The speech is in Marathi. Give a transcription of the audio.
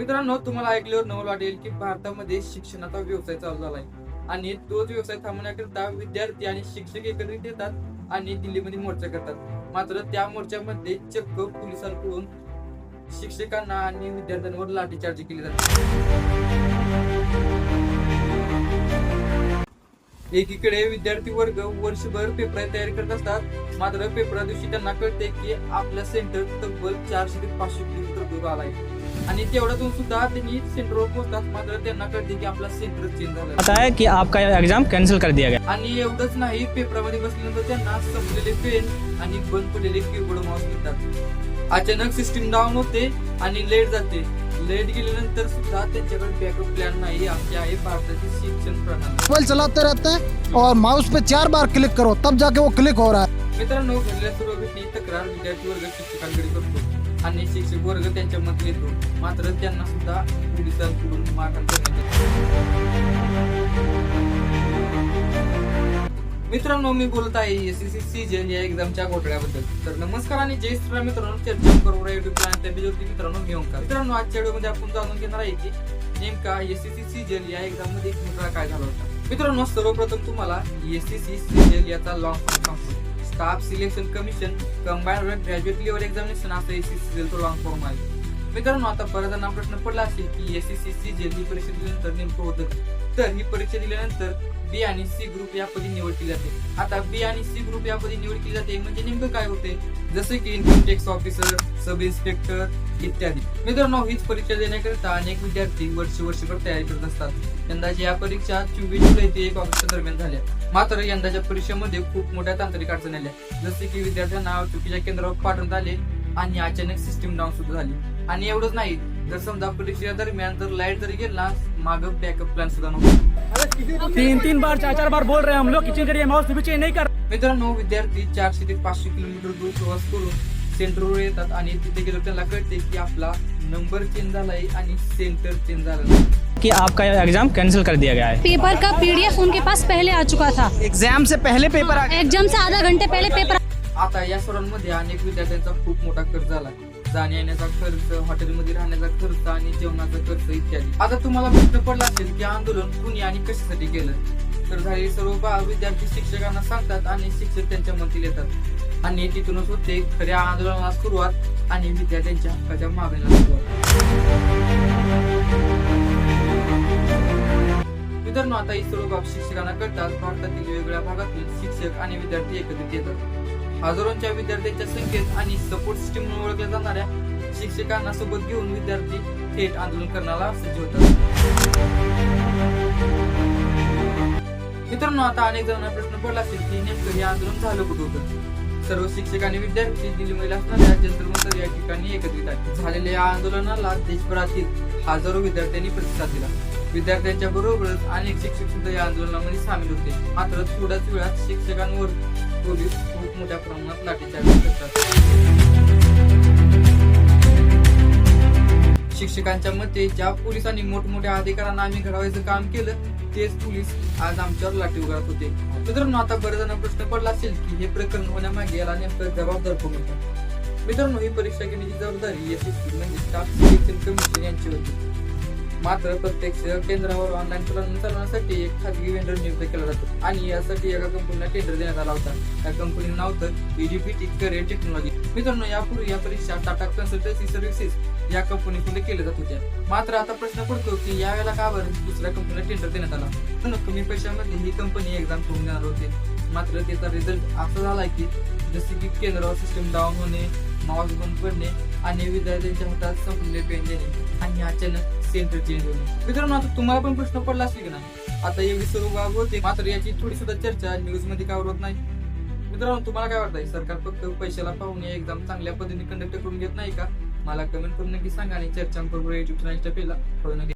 मित्रांनो तुम्हाला ऐकल्यावर नवल वाटेल की भारतामध्ये शिक्षणाचा व्यवसाय चालू झालाय. आणि तोच व्यवसाय थांबवण्याकरिता विद्यार्थी आणि शिक्षक एकत्रित येतात आणि दिल्लीमध्ये मोर्चा करतात. मात्र त्या मोर्चामध्ये चक्क पोलिसांकडून शिक्षकांना आणि विद्यार्थ्यांवर लाठीचार्ज केली जाते एकीकडे विद्यार्थी वर्ग वर्षभर पेपर तयारी करत असतात मात्र पेपरा दिवशी त्यांना कळते की आपल्या सेंटर तब्बल चारशे ते पाचशे किलोमीटर दूर आहे आणि तेवढ्यातून सुद्धा त्यांनी सेंटरवर पोहोचतात मात्र त्यांना कळते की आपला सेंटर चेंज झालाय पता है कि आपका एग्ज़ाम कैंसिल कर दिया गया. आणि एवढंच नाही पेपरामध्ये बसल्यानंतर त्यांना संपलेले पेन आणि बंद पडलेले कीबोर्ड माऊस मिळतात अचानक सिस्टीम डाऊन होते आणि लेट जाते. लेट गेल्यानंतर सुद्धा त्यांच्याकडे बॅकअप प्लॅन नाही अशी आहे भारताची शिक्षण प्रणाली. मोबाइल चलाते रहते हैं और माउस पे चार बार क्लिक करो तब जाके वो क्लिक हो रहा है। मित्रांनो सर्व घटने तक्रार. विद्यार्थी वर्ग शिक्षकांकडे करतो. आणि शिक्षक वर्ग त्यांच्या मत घेतो मात्र त्यांना सुद्धा पोलिसांकडून मारहाण करण्यात मित्रांनो मी बोलत आहे एस सी सीजन या एक्झामच्या घोटाळ्याबद्दल तर नमस्कार आणि जय श्रीराम मित्रांनो चर्चा करू युट्यूब चॅनल त्या व्हिडिओवरती मित्रांनो मी ओंकार. मित्रांनो आजच्या व्हिडिओमध्ये आपण जाणून घेणार आहे की नेमका एस सी सीजन या एक्झाममध्ये घोटाळा काय झाला होता. मित्रांनो सर्वप्रथम तुम्हाला एसएससी सीजन याचा लॉंग फॉर्म सांगतो. Staff selection commission combine graduate level examination असं एस सी तो लॉंग फॉर्म आहे मित्रांनो आता बऱ्याच जणांना प्रश्न पडला असेल की S C C G L ही परीक्षा दिल्यानंतर नेमकं होतं तर ही परीक्षा दिल्यानंतर बी आणि सी ग्रुप या पदी निवड केली जाते. आता बी आणि सी ग्रुप या पदी निवड केली जाते म्हणजे नेमकं काय होते? जसे की income tax officer sub inspector इत्यादी. मित्रांनो हीच परीक्षा देण्याकरिता अनेक विद्यार्थी वर्ष वर्षभर तयारी करत असतात. यंदाच्या या परीक्षा चोवीस जुलै ते एक ऑगस्ट दरम्यान झाल्या. मात्र यंदाच्या परीक्षेमध्ये खूप मोठ्या तांत्रिक अडचणी आल्या. जसे की विद्यार्थ्यांना चुकीच्या केंद्रावर पाठवण्यात आले आणि अचानक सिस्टीम डाऊन सुद्धा झाली. आणि एवढंच नाही जर समजा परीक्षेच्या दरम्यान जर लाइट जरी गेला माग बॅकअप प्लॅन सुद्धा नव्हता. तीन तीन बार चार चार बार बोल रहे हम लोग किचन करिए माउस भी चेंज नहीं कर मित्रांनो विद्यार्थी चारशे ते पाचशे किलोमीटर दूर प्रवास करून सेंटरवर येतात आणि तिथे गेलो त्यांना कळते की आपला नंबर चेंज झालाय आणि सेंटर चेंज झालं कि आपका एग्जाम कैंसिल कर दिया गया है। पेपर का पीडीएफ उनके पास पहले आ चुका था। एग्जाम से पहले पेपर आ एग्जाम से आधा घंटे पहले पेपर आता या सर्वांमध्ये अनेक विद्यार्थ्यांचा खूप मोठा खर्च झाला. जाण्या येण्याचा खर्च हॉटेलमध्ये राहण्याचा खर्च आणि जेवणाचा खर्च इत्यादी. आता तुम्हाला प्रश्न पडला असेल की आंदोलन कुणी आणि कशासाठी केलं? तर झालेले सर्व विद्यार्थी शिक्षकांना सांगतात आणि शिक्षक त्यांच्या मतील येतात. आणि तिथूनच होते खऱ्या आंदोलनाला सुरुवात आणि विद्यार्थ्यांच्या हक्काच्या मागणीला सुरुवात. मित्रांनो आता ही सर्व बाब शिक्षकांना कळतात भारतातील वेगवेगळ्या भागातील शिक्षक आणि विद्यार्थी एकत्रित येतात. हजारोंच्या विद्यार्थ्यांच्या संख्येत आणि सपोर्ट सिस्टीम म्हणून ओळखल्या जाणाऱ्या शिक्षकांना सोबत घेऊन विद्यार्थी थेट आंदोलन करण्याला सज्ज होतात. मित्रांनो आता अनेक जणांना प्रश्न पडला असेल की नेमकं हे आंदोलन झालं कुठं होतं? सर्व शिक्षक आणि विद्यार्थी दिल्लीमध्ये असणाऱ्या जंतरमंतर या ठिकाणी एकत्रित आहेत. झालेल्या या आंदोलनाला देशभरातील हजारो विद्यार्थ्यांनी प्रतिसाद दिला. विद्यार्थ्यांच्या बरोबरच अनेक शिक्षक सुद्धा या आंदोलनामध्ये सामील होते. मात्र थोड्याच वेळात शिक्षकांवर पोलीस खूप मोठ्या प्रमाणात लाठीचार्ज करतात. शिक्षकांच्या मते ज्या पोलिसांनी मोठमोठ्या अधिकाऱ्यांना आम्ही घडवायचं काम केलं तेच पोलीस आज आमच्यावर लाठी उगारत होते. मित्रांनो आता बरेच प्रश्न पडला असेल की हे प्रकरण होण्यामागे याला नेमकं जबाबदार कोण होतं? मित्रांनो ही परीक्षा घेण्याची जबाबदारी एसएससी म्हणजे स्टाफ सिलेक्शन कमिशन यांची होती. मात्र प्रत्यक्ष केंद्रावर ऑनलाईन चलन चालवण्यासाठी एक खाजगी वेंडर नियुक्त केला जातो. आणि यासाठी एका कंपनीला टेंडर देण्यात आला होता. त्या कंपनीचं नाव तर ईडीपीटी करिअर टेक्नॉलॉजी मित्रांनो यापूर्वी या परीक्षा टाटा कन्सल्टन्सी सर्व्हिसेस या कंपनीकडे केल्या जात होत्या. मात्र आता प्रश्न पडतो की यावेळेला का बरं दुसऱ्या कंपनीला टेंडर देण्यात आला? पण कमी पैशामध्ये ही कंपनी एक्झाम करून देणार होते. मात्र त्याचा रिझल्ट असा झाला की जसे की केंद्रावर सिस्टम डाऊन होणे माउस बंद पडणे आणि विद्यार्थ्यांच्या हातात संपले पेन देणे. आणि अचानक सेंटर चेंज होणे मित्रांनो आता तुम्हाला पण प्रश्न पडला असेल की नाही? आता एवढी सर्व बाब होते मात्र याची थोडी सुद्धा चर्चा न्यूजमध्ये का होत नाही. मित्रांनो तुम्हाला काय वाटतंय? सरकार फक्त पैशाला पाहून एक्झाम चांगल्या पद्धतीने कंडक्ट करून घेत नाही का? मला कमेंट करून नक्की सांगा आणि चर्चा करून युट्यूब चॅनलच्या पेला नक्की.